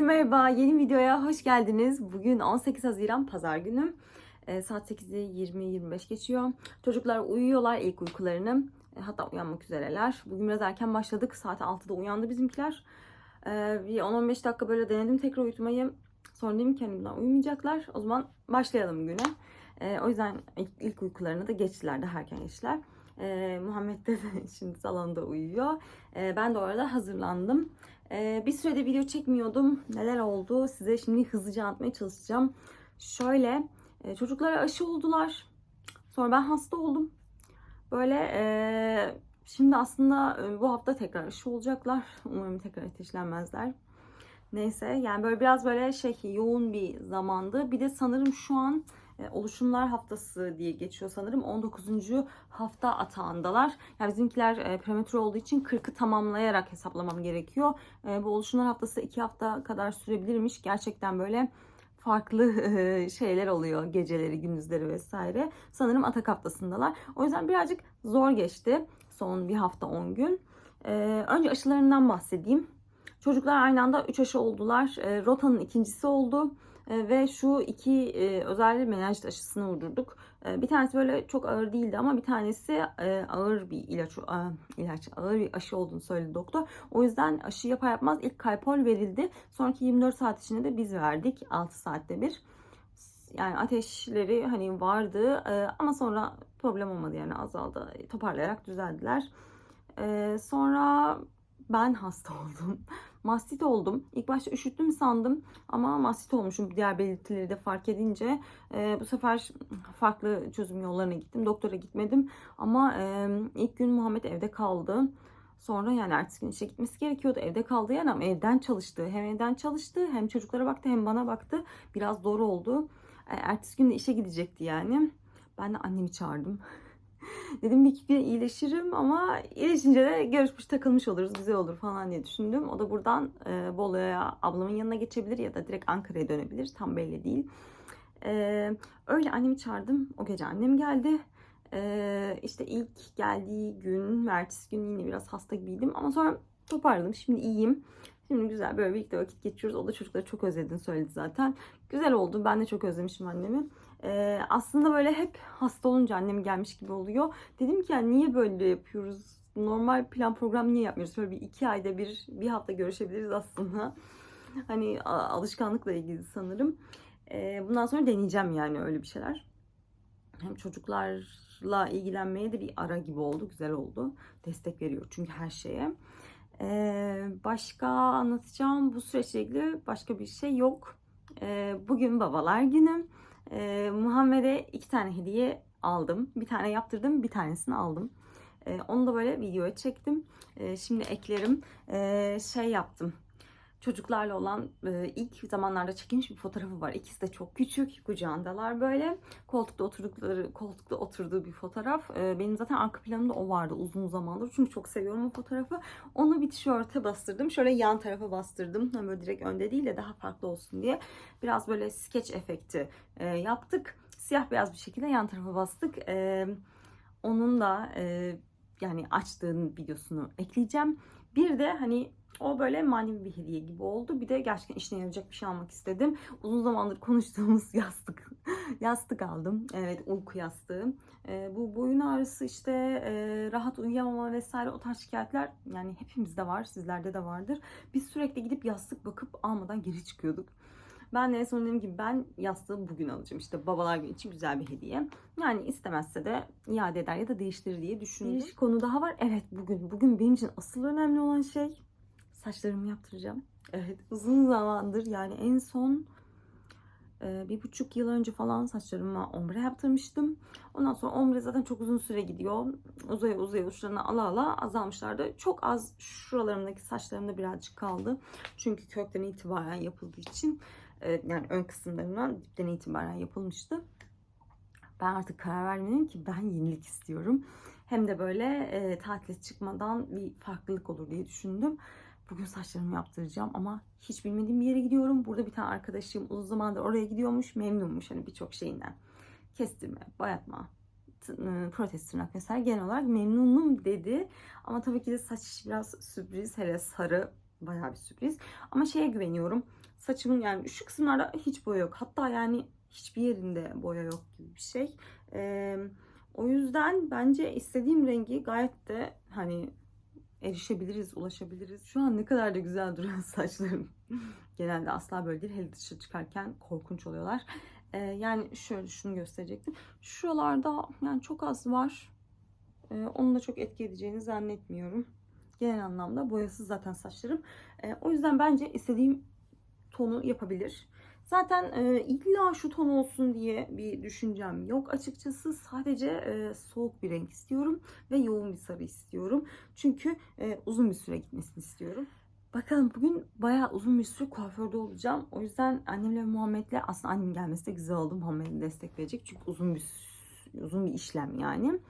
Herkese merhaba. Yeni videoya hoş geldiniz. Bugün 18 Haziran Pazar günü. Ee, saat 8'i 20-25 geçiyor. Çocuklar uyuyorlar ilk uykularını. E, hatta uyanmak üzereler. Bugün biraz erken başladık. Saat 6'da uyandı bizimkiler. Ee, bir 10-15 dakika böyle denedim tekrar uyutmayı. Sonra dedim ki hani uyumayacaklar. O zaman başlayalım güne. Ee, o yüzden ilk, ilk uykularını da geçtiler. Daha erken geçtiler. Ee, Muhammed de şimdi salonda uyuyor. Ee, ben de orada hazırlandım. Ee, bir sürede video çekmiyordum. Neler oldu size şimdi hızlıca anlatmaya çalışacağım. Şöyle e, çocuklara aşı oldular. Sonra ben hasta oldum. Böyle e, şimdi aslında e, bu hafta tekrar aşı olacaklar. Umarım tekrar ateşlenmezler. Neyse yani böyle biraz böyle şey yoğun bir zamandı. Bir de sanırım şu an e, oluşumlar haftası diye geçiyor sanırım. 19. hafta atağındalar. Yani bizimkiler e, prematür olduğu için 40'ı tamamlayarak hesaplamam gerekiyor. E, bu oluşumlar haftası 2 hafta kadar sürebilirmiş. Gerçekten böyle farklı e, şeyler oluyor geceleri, gündüzleri vesaire. Sanırım atak haftasındalar. O yüzden birazcık zor geçti son bir hafta 10 gün. E, önce aşılarından bahsedeyim. Çocuklar aynı anda 3 aşı oldular. E, Rota'nın ikincisi oldu. E, ve şu iki e, özel menenjit aşısını vurdurduk. E, bir tanesi böyle çok ağır değildi ama bir tanesi ağır bir ilaç, ilaç ağır bir aşı olduğunu söyledi doktor. O yüzden aşı yapar yapmaz ilk kalpol verildi. Sonraki 24 saat içinde de biz verdik 6 saatte bir. Yani ateşleri hani vardı ama sonra problem olmadı yani azaldı. Toparlayarak düzeldiler. Sonra ben hasta oldum. Mastit oldum. İlk başta üşüttüm sandım ama mastit olmuşum. Diğer belirtileri de fark edince e, bu sefer farklı çözüm yollarına gittim. Doktora gitmedim ama e, ilk gün Muhammed evde kaldı. Sonra yani ertesi gün işe gitmesi gerekiyordu. Evde kaldı yani ama evden çalıştı. Hem evden çalıştı hem çocuklara baktı hem bana baktı. Biraz zor oldu. E, ertesi gün de işe gidecekti yani. Ben de annemi çağırdım. Dedim bir iki gün iyileşirim ama iyileşince de görüşmüş takılmış oluruz güzel olur falan diye düşündüm. O da buradan e, Bolu'ya ablamın yanına geçebilir ya da direkt Ankara'ya dönebilir tam belli değil. E, öyle annemi çağırdım. O gece annem geldi. E, işte ilk geldiği gün, ertesi gün yine biraz hasta gibiydim ama sonra toparladım. Şimdi iyiyim. Şimdi güzel böyle birlikte vakit geçiyoruz. O da çocukları çok özlediğini söyledi zaten. Güzel oldu. Ben de çok özlemişim annemi. Ee, aslında böyle hep hasta olunca annem gelmiş gibi oluyor. Dedim ki yani niye böyle yapıyoruz? Normal plan program niye yapmıyoruz? Böyle bir iki ayda bir, bir hafta görüşebiliriz aslında. Hani alışkanlıkla ilgili sanırım. Ee, bundan sonra deneyeceğim yani öyle bir şeyler. Hem çocuklarla ilgilenmeye de bir ara gibi oldu. Güzel oldu. Destek veriyor çünkü her şeye. Ee, başka anlatacağım bu süreçle ilgili başka bir şey yok. Ee, bugün babalar günü. Ee, Muhammed'e iki tane hediye aldım. Bir tane yaptırdım, bir tanesini aldım. Ee, onu da böyle videoya çektim. Ee, şimdi eklerim. Ee, şey yaptım çocuklarla olan e, ilk zamanlarda çekilmiş bir fotoğrafı var. İkisi de çok küçük, kucağındalar böyle. Koltukta oturdukları, koltukta oturduğu bir fotoğraf. E, benim zaten arka planımda o vardı uzun zamandır. Çünkü çok seviyorum o fotoğrafı. Onu bir tişörte bastırdım. Şöyle yan tarafa bastırdım. Hani böyle direkt önde değil de daha farklı olsun diye. Biraz böyle sketch efekti e, yaptık. Siyah beyaz bir şekilde yan tarafa bastık. E, onun da e, yani açtığın videosunu ekleyeceğim. Bir de hani o böyle manevi bir hediye gibi oldu. Bir de gerçekten işine yarayacak bir şey almak istedim. Uzun zamandır konuştuğumuz yastık. yastık aldım. Evet uyku yastığı. E, bu boyun ağrısı işte e, rahat uyuyamama vesaire o tarz şikayetler yani hepimizde var. Sizlerde de vardır. Biz sürekli gidip yastık bakıp almadan geri çıkıyorduk. Ben de en son dediğim gibi ben yastığı bugün alacağım. İşte babalar günü için güzel bir hediye. Yani istemezse de iade eder ya da değiştirir diye düşündüm. Bir konu daha var. Evet bugün. Bugün benim için asıl önemli olan şey saçlarımı yaptıracağım. Evet uzun zamandır yani en son e, bir buçuk yıl önce falan saçlarıma ombre yaptırmıştım. Ondan sonra ombre zaten çok uzun süre gidiyor. Uzaya uzaya uçlarına ala ala azalmışlardı. Çok az şuralarımdaki saçlarımda birazcık kaldı. Çünkü kökten itibaren yapıldığı için e, yani ön kısımlarından dipten itibaren yapılmıştı. Ben artık karar vermedim ki ben yenilik istiyorum. Hem de böyle e, tatile çıkmadan bir farklılık olur diye düşündüm. Bugün saçlarımı yaptıracağım ama hiç bilmediğim bir yere gidiyorum. Burada bir tane arkadaşım uzun zamandır oraya gidiyormuş. Memnunmuş hani birçok şeyinden. Kestirme, bayatma, protez tırnak vesaire genel olarak memnunum dedi. Ama tabii ki de saç biraz sürpriz. Hele sarı Bayağı bir sürpriz. Ama şeye güveniyorum. Saçımın yani şu kısımlarda hiç boya yok. Hatta yani hiçbir yerinde boya yok gibi bir şey. Ee, o yüzden bence istediğim rengi gayet de hani erişebiliriz, ulaşabiliriz. Şu an ne kadar da güzel duruyor saçlarım. Genelde asla böyle değil. Hele dışarı çıkarken korkunç oluyorlar. Ee, yani şöyle şunu gösterecektim. Şuralarda yani çok az var. Ee, onun da çok etki edeceğini zannetmiyorum. Genel anlamda boyasız zaten saçlarım. Ee, o yüzden bence istediğim tonu yapabilir. Zaten e, illa şu ton olsun diye bir düşüncem yok açıkçası. Sadece e, soğuk bir renk istiyorum ve yoğun bir sarı istiyorum. Çünkü e, uzun bir süre gitmesini istiyorum. Bakalım bugün bayağı uzun bir süre kuaförde olacağım. O yüzden annemle Muhammed'le aslında annem gelmesi de güzel oldu. Muhammed'e destek verecek. Çünkü uzun bir uzun bir işlem yani.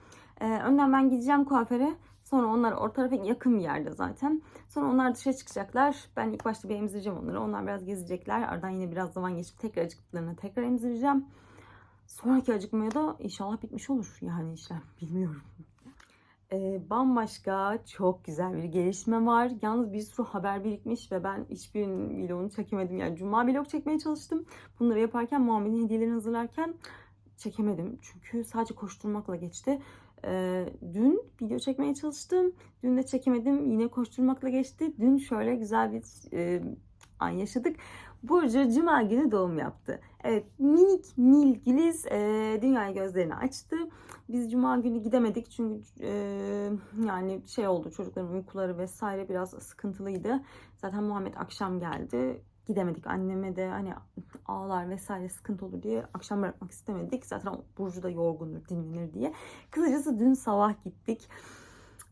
Ee, önden ben gideceğim kuaföre. Sonra onlar o tarafa yakın bir yerde zaten. Sonra onlar dışarı çıkacaklar. Ben ilk başta bir emzireceğim onları. Onlar biraz gezecekler. Aradan yine biraz zaman geçip tekrar acıktıklarına tekrar emzireceğim. Sonraki acıkmaya da inşallah bitmiş olur. Yani işlem bilmiyorum. Ee, bambaşka çok güzel bir gelişme var. Yalnız bir sürü haber birikmiş ve ben hiçbirinin vlogunu çekemedim. Yani cuma vlog çekmeye çalıştım. Bunları yaparken Muhammed'in hediyelerini hazırlarken çekemedim. Çünkü sadece koşturmakla geçti. Ee, dün video çekmeye çalıştım. Dün de çekemedim. Yine koşturmakla geçti. Dün şöyle güzel bir e, an yaşadık. Burcu Cuma günü doğum yaptı. Evet minik Nilgiliz e, dünya gözlerini açtı. Biz Cuma günü gidemedik çünkü e, yani şey oldu çocukların uykuları vesaire biraz sıkıntılıydı. Zaten Muhammed akşam geldi. Gidemedik anneme de hani ağlar vesaire sıkıntı olur diye akşam bırakmak istemedik. Zaten Burcu da yorgundur dinlenir diye. Kısacası dün sabah gittik.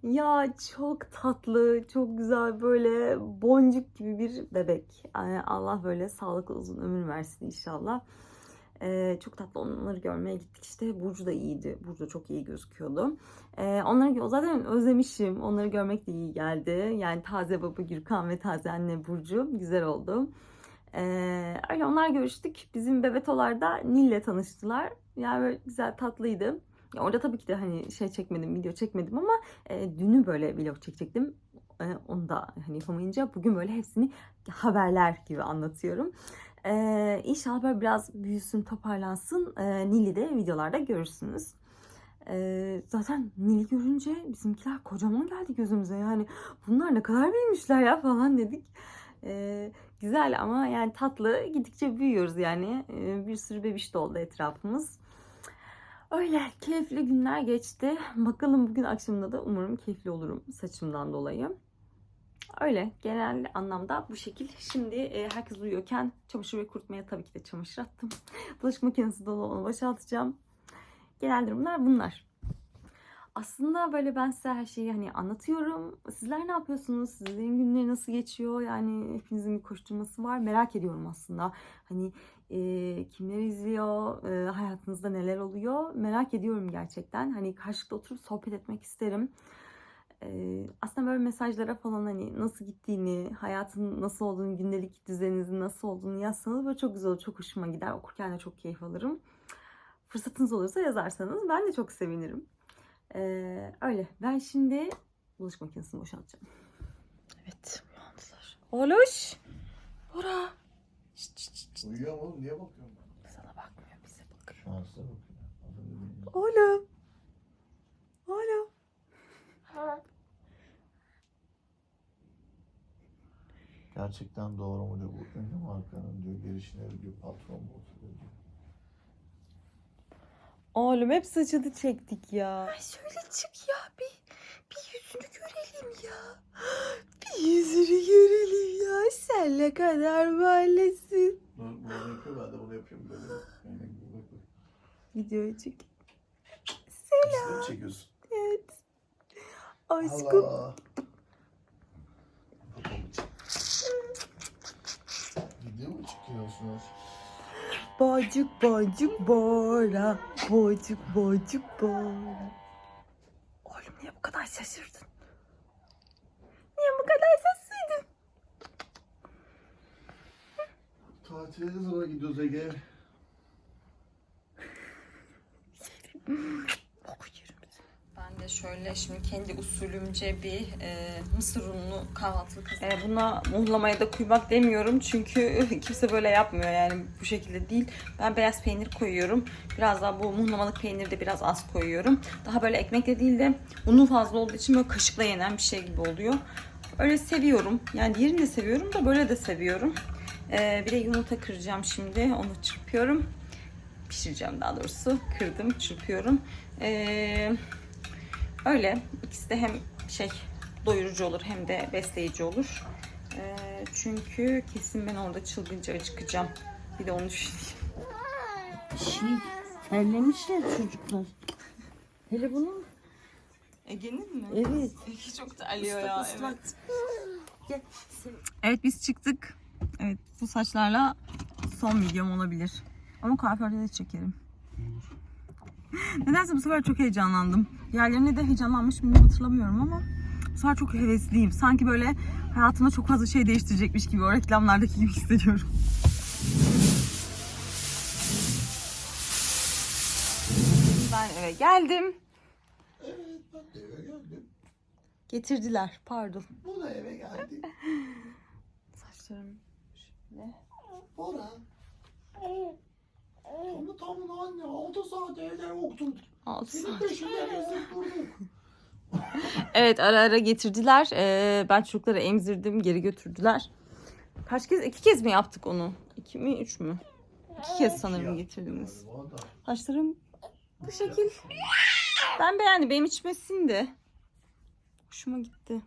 Ya çok tatlı, çok güzel böyle boncuk gibi bir bebek. Yani Allah böyle sağlıklı uzun ömür versin inşallah. Ee, çok tatlı onları görmeye gittik işte. Burcu da iyiydi. Burcu çok iyi gözüküyordu. Ee, onları zaten özlemişim. Onları görmek de iyi geldi. Yani taze baba Gürkan ve taze anne Burcu güzel oldu. Ee, öyle onlar görüştük. Bizim bebetolar da Nil'le tanıştılar. Yani böyle güzel tatlıydı. Ya orada tabii ki de hani şey çekmedim, video çekmedim ama e, dünü böyle vlog çekecektim. E, onu da hani yapamayınca bugün böyle hepsini haberler gibi anlatıyorum. E, inşallah böyle biraz büyüsün, toparlansın. E, Nil'i de videolarda görürsünüz. E, zaten Nil'i görünce bizimkiler kocaman geldi gözümüze. Yani bunlar ne kadar büyümüşler ya falan dedik. E, güzel ama yani tatlı. Gidikçe büyüyoruz yani. E, bir sürü bebiş doldu etrafımız. Öyle keyifli günler geçti. Bakalım bugün akşamında da umarım keyifli olurum saçımdan dolayı. Öyle genel anlamda bu şekil. Şimdi e, herkes uyuyorken çamaşır ve kurutmaya tabii ki de çamaşır attım. Bulaşık makinesi dolu onu boşaltacağım. Genel durumlar bunlar. Aslında böyle ben size her şeyi hani anlatıyorum. Sizler ne yapıyorsunuz? Sizlerin günleri nasıl geçiyor? Yani hepinizin bir koşturması var. Merak ediyorum aslında. Hani e, kimler izliyor? E, hayatınızda neler oluyor? Merak ediyorum gerçekten. Hani karşılıklı oturup sohbet etmek isterim. E, aslında böyle mesajlara falan hani nasıl gittiğini, hayatın nasıl olduğunu, gündelik düzeninizin nasıl olduğunu yazsanız böyle çok güzel olur. Çok hoşuma gider. Okurken de çok keyif alırım. Fırsatınız olursa yazarsanız ben de çok sevinirim. Ee, öyle. Ben şimdi bulaşık makinesini boşaltacağım. Evet. Uyandılar. Oluş. Bora. Şşt, şşt, şşt. Uyuyor mu oğlum? Niye bakıyorsun? Sana bakmıyor bize bakıyor. Şu an size bakıyor. Oğlum. Oğlum. Gerçekten doğru mu diyor bu ünlü markanın diyor gelişine diyor patron mu olsun diyor. Oğlum hep saçını çektik ya. Ay şöyle çık ya bir, bir yüzünü görelim ya. Bir yüzünü görelim ya. Sen ne kadar mahallesin. Bunu, bunu yapıyor ben de bunu yapıyorum böyle. Yani. Videoyu çek. İkisini mi çekiyorsun? Evet. Aşkım. Allah. Kafamı çek. Video mu çekiyorsunuz? Bocuk bocuk bora. Bocuk bocuk bora. Oğlum niye bu kadar şaşırdın? Niye bu kadar şaşırdın? Tatile ne zaman gidiyoruz Ege? Şöyle şimdi kendi usulümce bir e, mısır unlu kahvaltılık e, Buna muhlamaya da kuymak demiyorum çünkü kimse böyle yapmıyor yani bu şekilde değil. Ben beyaz peynir koyuyorum. Biraz daha bu muhlamalık peyniri de biraz az koyuyorum. Daha böyle ekmekle değil de unu fazla olduğu için böyle kaşıkla yenen bir şey gibi oluyor. Öyle seviyorum. Yani diğerini de seviyorum da böyle de seviyorum. E, bir de yumurta kıracağım şimdi. Onu çırpıyorum pişireceğim daha doğrusu. Kırdım, çırpıyorum. Ee, öyle. İkisi de hem şey doyurucu olur hem de besleyici olur. Ee, çünkü kesin ben orada çılgınca acıkacağım. Bir de onu düşüneyim. Şey, terlemişler çocuklar. Hele bunun Ege'nin mi? evet. Ege çok terliyor. Gel. sen- Evet biz çıktık. Evet bu saçlarla son videom olabilir. Ama kuaförde de çekerim. Nedense bu sefer çok heyecanlandım. Diğerlerine de heyecanlanmış mıyım hatırlamıyorum ama bu sefer çok hevesliyim. Sanki böyle hayatımda çok fazla şey değiştirecekmiş gibi o reklamlardaki gibi hissediyorum. Ben eve geldim. Evet ben de eve geldim. Getirdiler pardon. Bu da eve geldi. Saçlarım şöyle. Bora. Tamı tamına anne 6 saat evde yoktun. Altı Senin saat. peşinden gezip durduk. Evet ara ara getirdiler. Ee, ben çocukları emzirdim geri götürdüler. Kaç kez? iki kez mi yaptık onu? İki mi üç mü? İki kez sanırım getirdiniz. Saçlarım bu şekil. Ben beğendim. Benim içime sindi. Hoşuma gitti.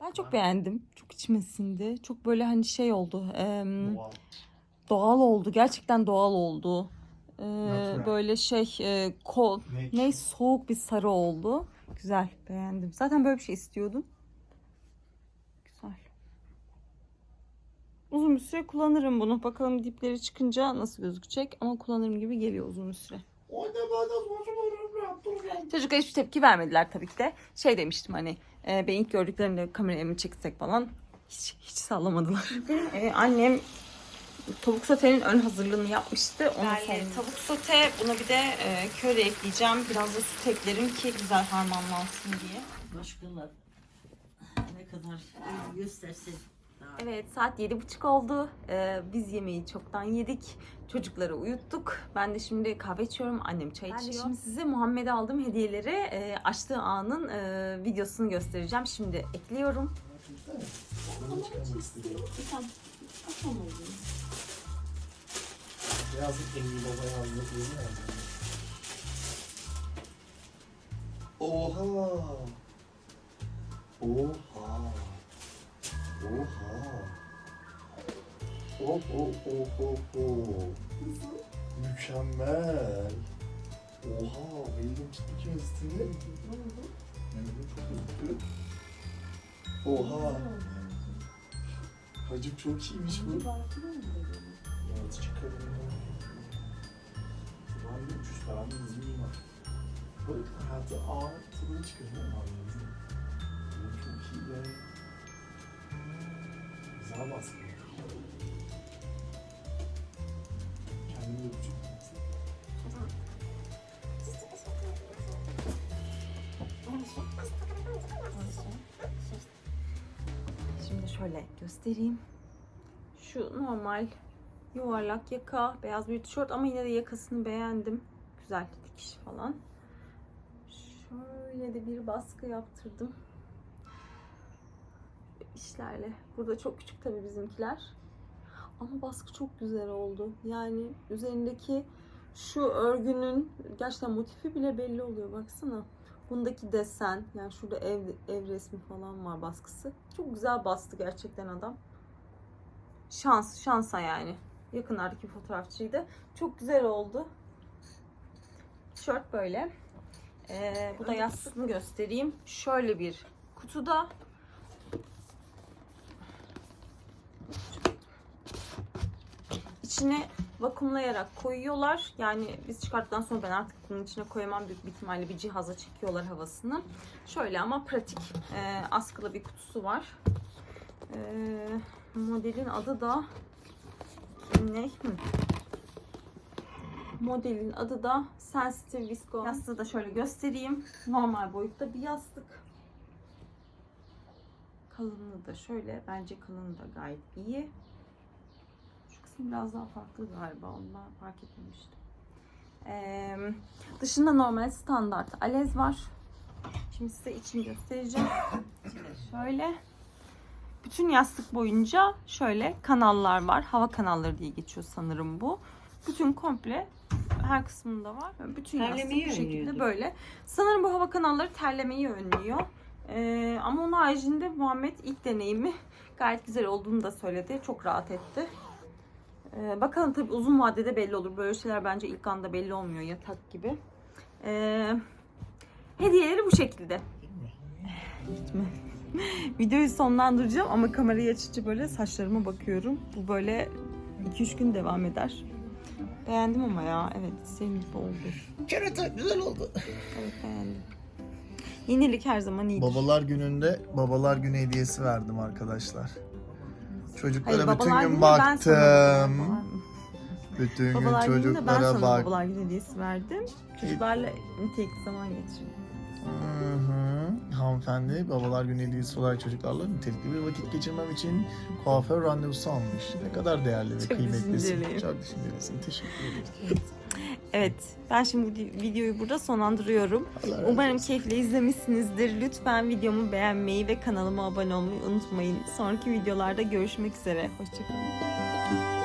Ben çok beğendim. Çok içime sindi. Çok böyle hani şey oldu. em, Doğal. oldu. Gerçekten doğal oldu. Ee, Natural. böyle şey e, kol, Ne? soğuk bir sarı oldu. Güzel, beğendim. Zaten böyle bir şey istiyordum. Güzel. Uzun bir süre kullanırım bunu. Bakalım dipleri çıkınca nasıl gözükecek. Ama kullanırım gibi geliyor uzun bir süre. Çocuklar hiçbir tepki vermediler tabii ki de. Şey demiştim hani e, ben ilk gördüklerinde kameraya mı çeksek falan. Hiç, hiç sallamadılar. E, annem tavuk sotenin ön hazırlığını yapmıştı. Onu Yani tavuk sote buna bir de e, köri ekleyeceğim. Biraz da süt eklerim ki güzel harmanlansın diye. Başkalar ne kadar daha Evet saat yedi buçuk oldu. Ee, biz yemeği çoktan yedik. Çocukları uyuttuk. Ben de şimdi kahve içiyorum. Annem çay içiyor. Ben de şimdi size Muhammed'e aldığım hediyeleri e, açtığı anın e, videosunu göstereceğim. Şimdi ekliyorum. Tamam. Yazık Emre Baba yazdık yeni yazdım. Oha. Oha. Oha. Oh oh oh oh oh. Mükemmel. Oha. Elim ciddi kesti. Elim çok üstü. Oha. Hacım çok iyiymiş bu. Evet çıkarım. Ya ucuz param izleyeyim var. Böyle hayatı ağır tadını çıkarım abi. Bu çok iyi be. Güzel baskı. Kendimi öpücük Şimdi şöyle göstereyim. Şu normal yuvarlak yaka, beyaz bir tişört ama yine de yakasını beğendim. Güzel dikiş falan. Şöyle de bir baskı yaptırdım. İşlerle. Burada çok küçük tabii bizimkiler. Ama baskı çok güzel oldu. Yani üzerindeki şu örgünün gerçekten motifi bile belli oluyor. Baksana. Bundaki desen, yani şurada ev, ev resmi falan var baskısı. Çok güzel bastı gerçekten adam. Şans, şansa yani. Yakınlardaki fotoğrafçıydı. Çok güzel oldu. Tişört böyle. Ee, bu da yastığını göstereyim. Şöyle bir kutuda. İçine vakumlayarak koyuyorlar. Yani biz çıkarttıktan sonra ben artık bunun içine koyamam. Büyük bir ihtimalle bir cihaza çekiyorlar havasını. Şöyle ama pratik. Ee, askılı bir kutusu var. Ee, modelin adı da ne? Modelin adı da Sensitive Visco. Yastığı da şöyle göstereyim. Normal boyutta bir yastık. Kalınlığı da şöyle. Bence kalınlığı da gayet iyi. Şu kısım biraz daha farklı galiba. Ondan fark etmemiştim. Ee, dışında normal standart alez var. Şimdi size içini göstereceğim. Şöyle. Bütün yastık boyunca şöyle kanallar var. Hava kanalları diye geçiyor sanırım bu. Bütün komple her kısmında var. Bütün yastık Terlemeyi bu şekilde böyle. Sanırım bu hava kanalları terlemeyi önlüyor. Ee, ama onun haricinde Muhammed ilk deneyimi gayet güzel olduğunu da söyledi. Çok rahat etti. Ee, bakalım tabii uzun vadede belli olur. Böyle şeyler bence ilk anda belli olmuyor yatak gibi. Ee, hediyeleri bu şekilde. Gitme. Videoyu sonlandıracağım ama kamerayı açınca böyle saçlarıma bakıyorum. Bu böyle 2-3 gün devam eder. Beğendim ama ya. Evet istediğim gibi oldu. Kerata güzel oldu. Evet beğendim. Yenilik her zaman iyidir. Babalar gününde babalar günü hediyesi verdim arkadaşlar. Çocuklara Hayır, bütün gün baktım. Bütün Babalar gün gününde ben çocuklara sana bak. babalar günü hediyesi verdim. Çocuklarla nitelikli zaman geçirdim. Hı hı. Hanımefendi babalar günü hediyesi olarak çocuklarla nitelikli bir vakit geçirmem için kuaför randevusu almış. Ne kadar değerli ve Çok kıymetlisin. düşünceliyim. Çok düşüncelisin. Teşekkür ederim. Evet, ben şimdi videoyu burada sonlandırıyorum. Allah razı Umarım keyifle izlemişsinizdir. Lütfen videomu beğenmeyi ve kanalıma abone olmayı unutmayın. Sonraki videolarda görüşmek üzere. Hoşçakalın.